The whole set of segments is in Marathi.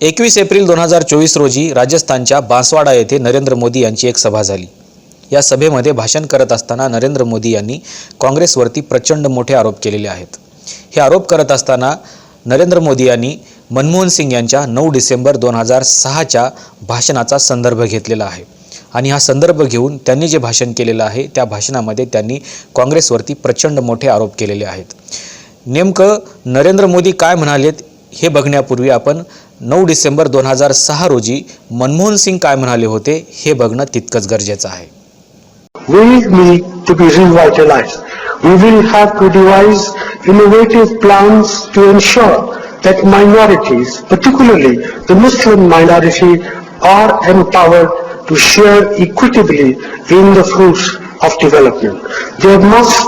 एकवीस एप्रिल दोन हजार चोवीस रोजी राजस्थानच्या बांसवाडा येथे नरेंद्र मोदी यांची एक सभा झाली. या सभेमध्ये भाषण करत असताना नरेंद्र मोदी यांनी काँग्रेसवरती प्रचंड मोठे आरोप केलेले आहेत. हे आरोप करत असताना नरेंद्र मोदी यांनी मनमोहन सिंग यांच्या नऊ डिसेंबर दोन हजार सहाच्या भाषणाचा संदर्भ घेतलेला आहे. आणि हा संदर्भ घेऊन त्यांनी जे भाषण केलेलं आहे त्या भाषणामध्ये त्यांनी काँग्रेसवरती प्रचंड मोठे आरोप केलेले आहेत. नेमकं नरेंद्र मोदी काय म्हणालेत हे बघण्यापूर्वी आपण नऊ डिसेंबर दोन हजार सहा रोजी मनमोहन सिंग काय म्हणाले होते हे बघणं तितकंच गरजेचं आहे We need to be revitalized. We will have to devise innovative plans to ensure that minorities, particularly the Muslim minority, are empowered to share equitably in the fruits of development. They must,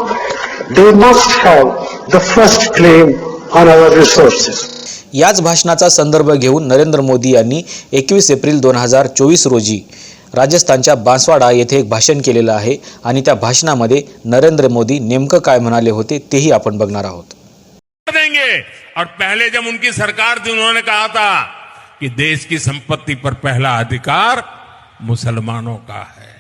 they must have the first claim on our resources. याच भाषणाचा संदर्भ घेऊन नरेंद्र मोदी यांनी एकवीस एप्रिल दोन हजार चोवीस रोजी राजस्थानच्या बांसवाडा येथे एक भाषण केलेलं आहे आणि त्या भाषणामध्ये नरेंद्र मोदी नेमकं काय म्हणाले होते तेही आपण बघणार आहोत. और पहले जब उनकी सरकार थी उन्होंने कहा था कि देश की संपत्ति पर पहला अधिकार मुसलमानों का है।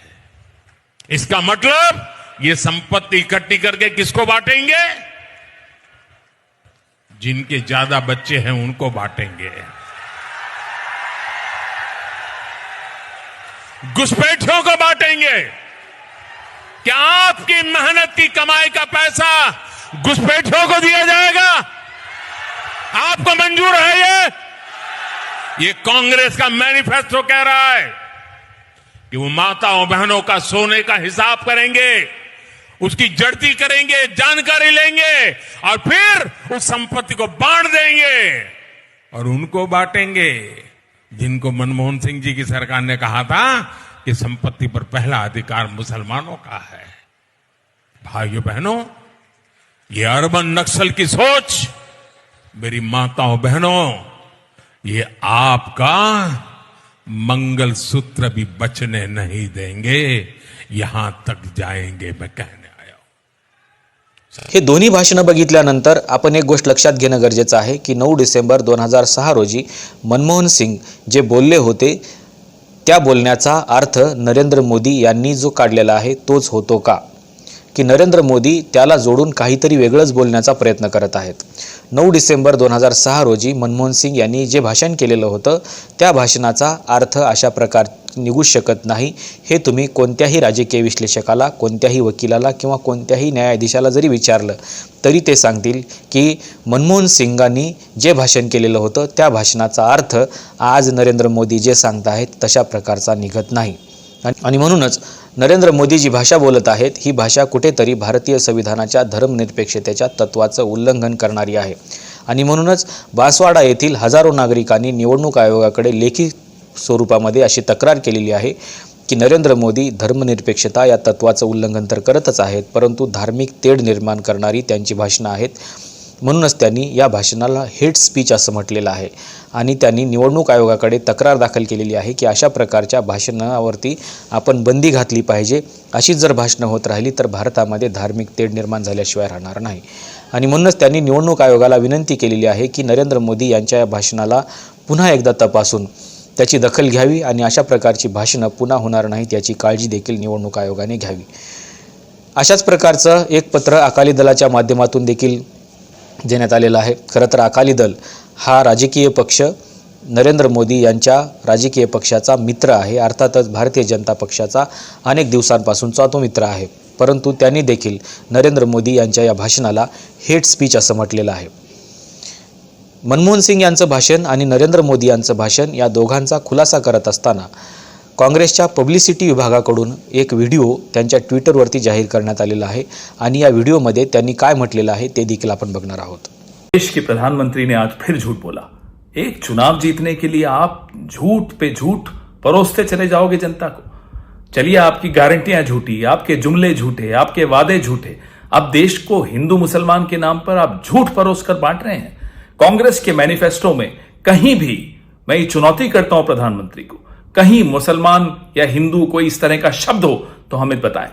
इसका मतलब ये संपत्ति इकट्ठी करके किसको बांटेंगे? जिनके ज़्यादा बच्चे हैं उनको बांटेंगे। घुसपैठियों को बांटेंगे। क्या आपकी मेहनत की कमाई का पैसा घुसपैठियों को दिया जाएगा? आपको मंजूर है ये? ये कांग्रेस का मैनिफेस्टो कह रहा है कि वो माताओं बहनों का सोने का हिसाब करेंगे। उसकी जड़ती करेंगे, जानकारी लेंगे और फिर उस संपत्ति को बांट देंगे और उनको बांटेंगे। जिनको मनमोहन सिंह जी की सरकार ने कहा था कि संपत्ति पर पहला अधिकार मुसलमानों का है। भाइयों बहनों, ये अर्बन नक्सल की सोच, मेरी माताओं बहनों, ये आपका मंगल सूत्र भी बचने नहीं देंगे। यहाँ तक जाएँगे, मैं कहने हे दोन्ही भाषणं बघितल्यानंतर आपण एक गोष्ट लक्षात घेणं गरजेचं आहे की नऊ डिसेंबर दोन हजार सहा रोजी मनमोहन सिंग जे बोलले होते त्या बोलण्याचा अर्थ नरेंद्र मोदी यांनी जो काढलेला आहे तोच होतो का? की नरेंद्र मोदी त्याला जोडून काहीतरी वेगळंच बोलण्याचा प्रयत्न करत आहेत. नऊ डिसेंबर दोन हजार सहा रोजी मनमोहन सिंग यांनी जे भाषण केलेलं होतं त्या भाषणाचा अर्थ अशा प्रकार निघू शकत नाही. हे तुम्ही कोणत्याही राजकीय विश्लेषकाला कोणत्याही वकिलाला किंवा कोणत्याही न्यायाधीशाला जरी विचारलं तरी ते सांगतील की मनमोहन सिंगांनी जे भाषण केलेलं होतं त्या भाषणाचा अर्थ आज नरेंद्र मोदी जे सांगत आहेत तशा प्रकारचा निघत नाही. आणि म्हणूनच नरेंद्र मोदी जी भाषा बोलत आहेत. ही भाषा कुठेतरी भारतीय संविधानाच्या धर्मनिरपेक्षतेच्या तत्वाचं उल्लंघन करणारी आहे. आणि म्हणूनच बांसवाडा येथील हजारो नागरिकांनी निवडणूक आयोगाकडे लेखी स्वरूपामध्ये अशी तक्रार केलेली आहे की नरेंद्र मोदी धर्मनिरपेक्षता या तत्वाचं उल्लंघन तर करतच आहेत परंतु धार्मिक तेढ निर्माण करणारी त्यांची भाषणं आहेत. म्हणूनच त्यांनी या भाषणाला हेट स्पीच असं म्हटलेलं आहे. आणि त्यांनी निवडणूक आयोगाकडे तक्रार दाखल केलेली आहे की अशा प्रकारच्या भाषणावरती आपण बंदी घातली पाहिजे. अशीच जर भाषणं होत राहिली तर भारतामध्ये धार्मिक तेढ निर्माण झाल्याशिवाय राहणार नाही. आणि म्हणूनच त्यांनी निवडणूक आयोगाला विनंती केलेली आहे की नरेंद्र मोदी यांच्या या भाषणाला पुन्हा एकदा तपासून त्याची दखल घ्यावी आणि अशा प्रकारची भाषणं पुन्हा होणार नाहीत याची काळजी देखील निवडणूक आयोगाने घ्यावी. अशाच प्रकारचं एक पत्र अकाली दलाच्या माध्यमातून देखील देण्यात आलेला आहे. खरं तर अकाली दल हा राजकीय पक्ष नरेंद्र मोदी यांच्या राजकीय पक्षाचा मित्र आहे. अर्थातच भारतीय जनता पक्षाचा अनेक दिवसांपासूनचा तो मित्र आहे. परंतु त्यांनी देखील नरेंद्र मोदी यांच्या या भाषणाला हेट स्पीच असं म्हटलेलं आहे. मनमोहन सिंग यांचं भाषण आणि नरेंद्र मोदी यांचं भाषण या दोघांचा खुलासा करत असताना काँग्रेसच्या पब्लिसिटी विभागाकडून एक व्हिडिओ त्यांच्या ट्विटरवरती जाहीर करण्यात आलेला आहे. आणि या व्हिडिओमध्ये आहोत. देश के प्रधानमंत्री ने आज फिर झूठ बोला. एक चुनाव जीतने के लिए आप झूठ पे झूठ परोसते चले जाओगे जनता को। चलिए, आपकी गारंटियाँ झूठी, आपके जुमले झूठे, आपके वादे झूठे। अब देश को हिंदू मुसलमान के नाम पर आप झूठ परोस कर बांट रहे हैं। कांग्रेस के मैनिफेस्टो में कहीं भी मैं ये चुनौती करता हूँ प्रधानमंत्री को। कहीं मुसलमान या हिंदू कोई इस तरह का शब्द हो तो हमें बताएँ।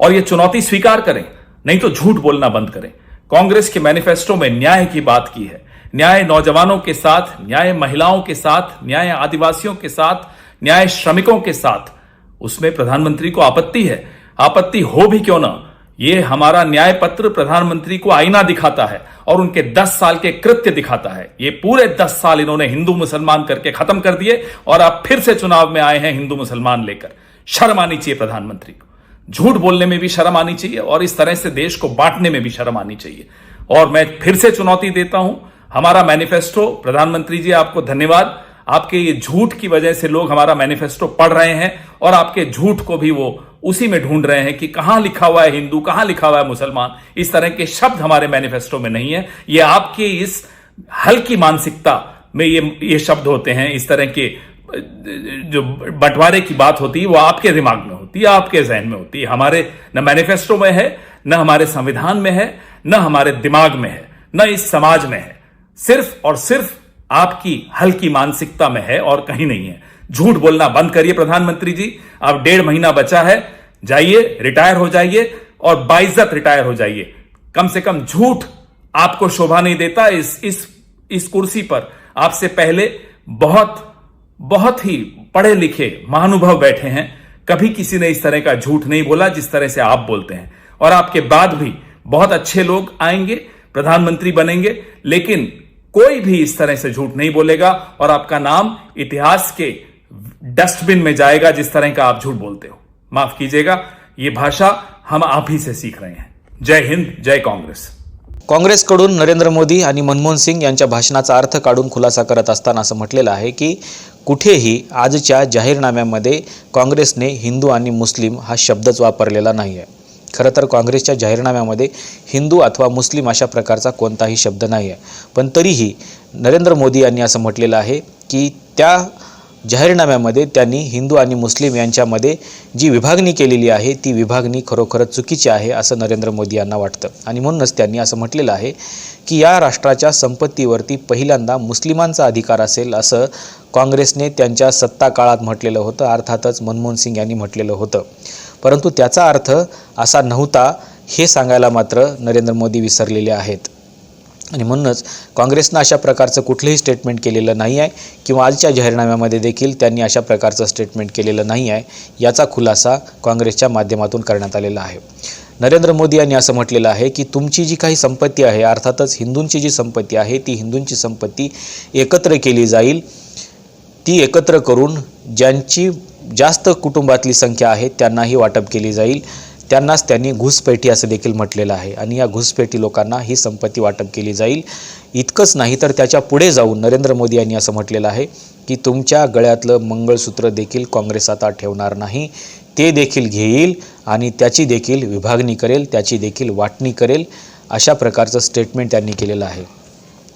और ये चुनौती स्वीकार करें, नहीं तो झूठ बोलना बंद करें। कांग्रेस के मैनिफेस्टो में न्याय की बात की है। न्याय नौजवानों के साथ, न्याय महिलाओं के साथ, न्याय आदिवासियों के साथ, न्याय श्रमिकों के साथ। उसमें प्रधानमंत्री को आपत्ति है। आपत्ति हो भी क्यों ना? ये हमारा न्याय पत्र प्रधानमंत्री को आईना दिखाता है और उनके 10 साल के कृत्य दिखाता है। ये पूरे 10 साल इन्होंने हिंदू मुसलमान करके खत्म कर दिए और आप फिर से चुनाव में आए हैं हिंदू मुसलमान लेकर। शर्म आनी चाहिए प्रधानमंत्री को। झूठ बोलने में भी शर्म आनी चाहिए और इस तरह से देश को बांटने में भी शर्म आनी चाहिए। और मैं फिर से चुनौती देता हूँ, हमारा मैनिफेस्टो, प्रधानमंत्री जी आपको धन्यवाद। आपके ये झूठ की वजह से लोग हमारा मैनिफेस्टो पढ़ रहे हैं और आपके झूठ को भी वो उसी में ढूंढ रहे हैं कि कहाँ लिखा हुआ है हिंदू, कहाँ लिखा हुआ है मुसलमान। इस तरह के शब्द हमारे मैनिफेस्टो में नहीं है। ये आपके इस हल्की मानसिकता में ये ये शब्द होते हैं। इस तरह के, जो बंटवारे की बात होती है, वो आपके दिमाग में होती है, आपके जहन में होती है। हमारे न मैनिफेस्टो में है, न हमारे संविधान में है, न हमारे दिमाग में है, न इस समाज में है। सिर्फ़ और सिर्फ़ आपकी हल्की मानसिकता में है और कहीं नहीं है। झूठ बोलना बंद करिए प्रधानमंत्री जी। अब डेढ़ महीना बचा है, जाइए, रिटायर हो जाइए और बाइज्जत रिटायर हो जाइए। कम से कम झूठ आपको शोभा नहीं देता इस इस इस कुर्सी पर। आपसे पहले बहुत बहुत ही पढ़े लिखे महानुभव बैठे हैं। कभी किसी ने इस तरह का झूठ नहीं बोला जिस तरह से आप बोलते हैं। और आपके बाद भी बहुत अच्छे लोग आएँगे, प्रधानमंत्री बनेंगे, लेकिन कोई भी इस तरह से झूठ नहीं बोलेगा। और आपका नाम इतिहास के डस्टबिन में जाएगा जिस तरह का आप झूठ बोलते हो। माफ कीजिएगा ये भाषा हम आप ही से सीख रहे हैं। जय हिंद जय कांग्रेस। काँग्रेसकडून नरेंद्र मोदी आणि मनमोहन सिंग यांच्या भाषणाचा अर्थ काढून खुलासा करत असताना असं म्हटलेलं आहे की कुठेही आजच्या जाहीरनाम्यामध्ये काँग्रेसने हिंदू आणि मुस्लिम हा शब्दच वापरलेला नाही आहे खरं तर काँग्रेसच्या जाहीरनाम्यामध्ये हिंदू अथवा मुस्लिम अशा प्रकारचा कोणताही शब्द नाही आहे पण तरीही नरेंद्र मोदी यांनी असं म्हटलेलं आहे की त्या जाहीरनाम्यामध्ये त्यांनी हिंदू आणि मुस्लिम यांच्यामध्ये जी विभागणी केलेली आहे ती विभागणी खरोखरच चुकीची आहे असं नरेंद्र मोदी यांना वाटतं. आणि म्हणूनच त्यांनी असं म्हटलेलं आहे की या राष्ट्राच्या संपत्तीवरती पहिल्यांदा मुस्लिमांचा अधिकार असेल असं काँग्रेसने त्यांच्या सत्ता काळात म्हटलेलं होतं अर्थातच मनमोहन सिंग यांनी म्हटलेलं होतं. परंतु त्याचा अर्थ असा नव्हता हे सांगायला मात्र नरेंद्र मोदी विसरलेले आहेत. आणि म्हणूनच काँग्रेसनं अशा प्रकारचं कुठलंही स्टेटमेंट केलेलं नाही आहे किंवा आजच्या जाहीरनाम्यामध्ये देखील त्यांनी अशा प्रकारचं स्टेटमेंट केलेलं नाही आहे याचा खुलासा काँग्रेसच्या माध्यमातून करण्यात आलेला आहे. नरेंद्र मोदी यांनी असं म्हटलेलं आहे की तुमची जी काही संपत्ती आहे अर्थातच हिंदूंची जी संपत्ती आहे ती हिंदूंची संपत्ती एकत्र केली जाईल. ती एकत्र करून ज्यांची जास्त कुटुंबातली संख्या आहे त्यांनाही वाटप केली जाईल. त्यांनाच त्यांनी घुसपेठी असं देखील म्हटलेलं आहे. आणि या घुसपेठी लोकांना ही संपत्ती वाटप केली जाईल. इतकंच नाही तर त्याच्या पुढे जाऊन नरेंद्र मोदी यांनी असं म्हटलेलं आहे की तुमच्या गळ्यातलं मंगळसूत्र देखील काँग्रेस आता ठेवणार नाही. ते देखील घेईल आणि त्याची देखील विभागणी करेल त्याची देखील वाटणी करेल अशा प्रकारचं स्टेटमेंट त्यांनी केलेलं आहे.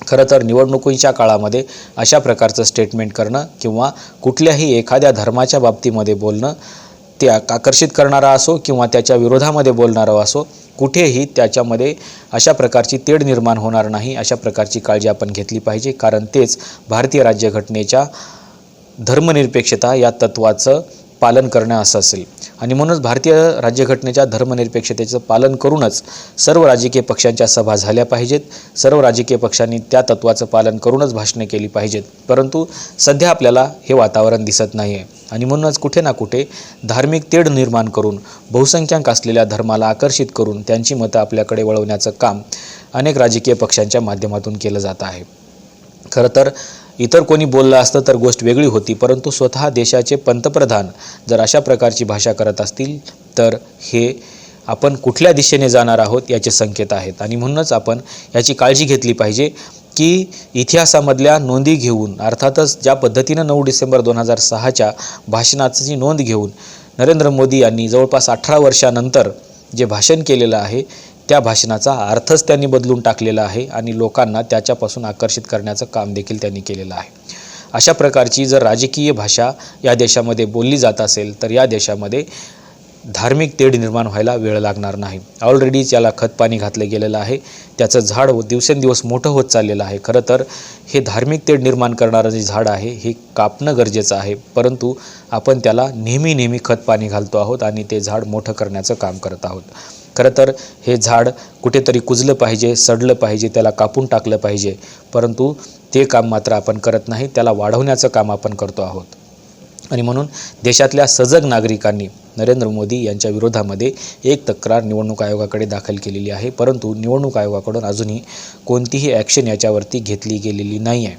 खरं तर निवडणुकीच्या काळामध्ये अशा प्रकारचं स्टेटमेंट करणं किंवा कुठल्याही एखाद्या धर्माच्या बाबतीमध्ये बोलणं त्या आकर्षित करणारा असो किंवा त्याच्या विरोधामध्ये बोलणारा असो कुठेही त्याच्यामध्ये अशा प्रकारची तेढ निर्माण होणार नाही अशा प्रकारची काळजी आपण घेतली पाहिजे. कारण तेच भारतीय राज्यघटनेच्या धर्मनिरपेक्षता या तत्वाचं पालन करणं असं असेल. आणि म्हणूनच भारतीय राज्यघटनेच्या धर्मनिरपेक्षतेचं पालन करूनच सर्व राजकीय पक्षांच्या सभा झाल्या पाहिजेत. सर्व राजकीय पक्षांनी त्या तत्वाचं पालन करूनच भाषणे केली पाहिजेत. परंतु सध्या आपल्याला हे वातावरण दिसत नाही आहे आणि म्हणूनच कुठे ना कुठे धार्मिक तेढ निर्माण करून बहुसंख्याक असलेल्या धर्माला आकर्षित करून त्यांची मतं आपल्याकडे वळवण्याचं काम अनेक राजकीय पक्षांच्या माध्यमातून केलं जात आहे. खरं तर इतर कोणी बोललं असतं तर गोष्ट वेगळी होती परंतु स्वतः देशाचे पंतप्रधान जर अशा प्रकारची भाषा करत असतील तर हे आपण कुठल्या दिशेने जाणार आहोत याचे संकेत आहेत. आणि म्हणूनच आपण याची काळजी घेतली पाहिजे. की इतिहासामधल्या नोंदी घेऊन अर्थातच ज्या पद्धतीनं नऊ डिसेंबर दोन हजार सहाच्या भाषणाची नोंद घेऊन नरेंद्र मोदी यांनी जवळपास अठरा वर्षानंतर जे भाषण केलेलं आहे त्या भाषणाचा अर्थच त्यांनी बदलून टाकलेला आहे आणि लोकांना त्याच्यापासून आकर्षित करण्याचं काम देखील त्यांनी केलेलं आहे. अशा प्रकारची जर राजकीय भाषा या देशामध्ये बोलली जात असेल तर या देशामध्ये धार्मिक तेढ निर्माण व्हायला वेळ लागणार नाही. ऑलरेडीच याला खतपाणी घातलं गेलेलं आहे त्याचं झाड हो- दिवसेंदिवस मोठं होत चाललेलं आहे. खरं तर हे धार्मिक तेढ निर्माण करणारं जे झाड आहे हे कापणं गरजेचं आहे. परंतु आपण त्याला नेहमी नेहमी खतपाणी घालतो आहोत आणि ते झाड मोठं करण्याचं काम करत आहोत. खरं तर हे झाड कुठेतरी कुजलं पाहिजे सडलं पाहिजे त्याला कापून टाकलं पाहिजे. परंतु ते काम मात्र आपण करत नाही त्याला वाढवण्याचं काम आपण करतो आहोत. आणि म्हणून देशातल्या सजग नागरिकांनी नरेंद्र मोदी यांच्या विरोधामध्ये एक तक्रार निवडणूक आयोगाकडे दाखल केलेली आहे. परंतु निवडणूक आयोगाकडून अजूनही कोणतीही ॲक्शन याच्यावरती घेतली गेलेली नाही आहे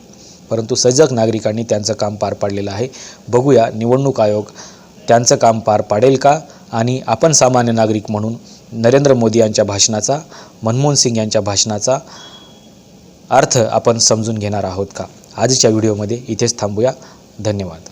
परंतु सजग नागरिकांनी त्यांचं काम पार पाडलेलं आहे. बघूया निवडणूक आयोग त्यांचं काम पार पाडेल का? आणि आपण सामान्य नागरिक म्हणून नरेंद्र मोदी यांच्या भाषणाचा मनमोहन सिंग यांच्या भाषणाचा अर्थ आपण समजून घेणार आहोत का? आजच्या व्हिडिओमध्ये इथेच थांबूया. धन्यवाद.